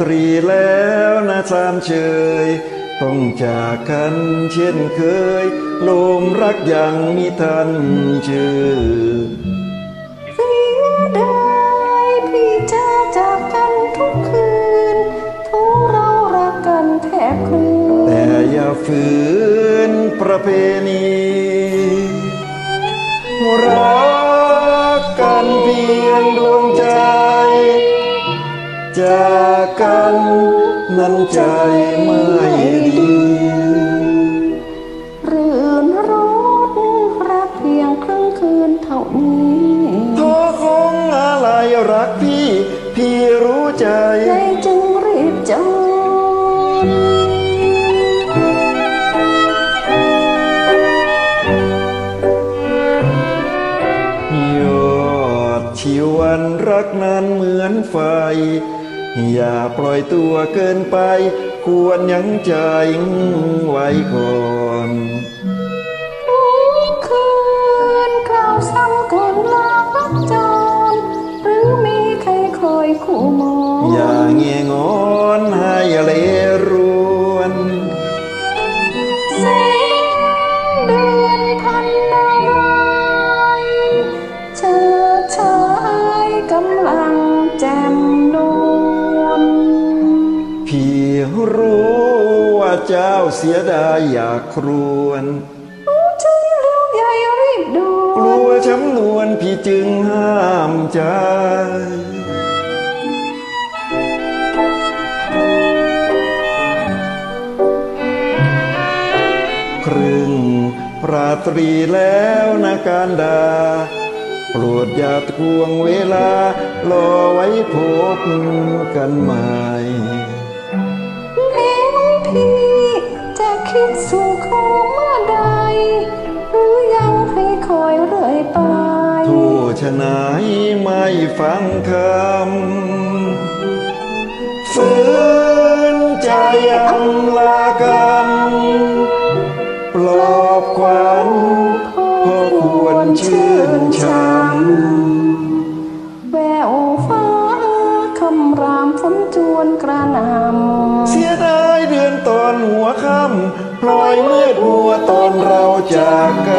ตรีแล้วนะสามเชย ต้องจากกันเช่นเคยลมรักยังมีทันเชื่อเสียดายพี่จะจากกันทุกคืนทุกเรารักกันแทบคลืนแต่อย่าฝืนประเพณีรัก จากกันนั้นใจไม่ดีรื่นรสรักเพียงครึ่งคืนเท่านี้โทคงอะไรรักพี่ พี่รู้ใจใจจึงรีบจนยอดชีวันรักนั้นเหมือนไฟ อย่าปล่อยตัวเกินไป ควรยังใจไว้ก่อนทุกคืนกล่าวซ้ำก่อนลาพักจรหรือมีใครคอยคู่มองอย่าเงียงอนให้เลรวนแสงเดือนพันนายเชิดชายกำลังแจ่ม รู้ว่าเจ้าเสียดายอยากครวนรู้จึงเลี้ยวใหญ่รีบด่กวลันวช้ำนวลพี่จึงห้ามใจครึ่งราตรีแล้วนะการดาโปรดอย่าทวงเวลารอไว้พบกันใหม่ คิดสู่ขอเมื่อใด หรือยังให้คอยเรื่อยไป ผู้ชนายไม่ฟังคำฝืนใจอำลากันปลอบขวัญพอควรชื่นชมแววฟ้าคำรามฝนจวนกระหนำ พลอยมืดหัวตอนเราจากกัน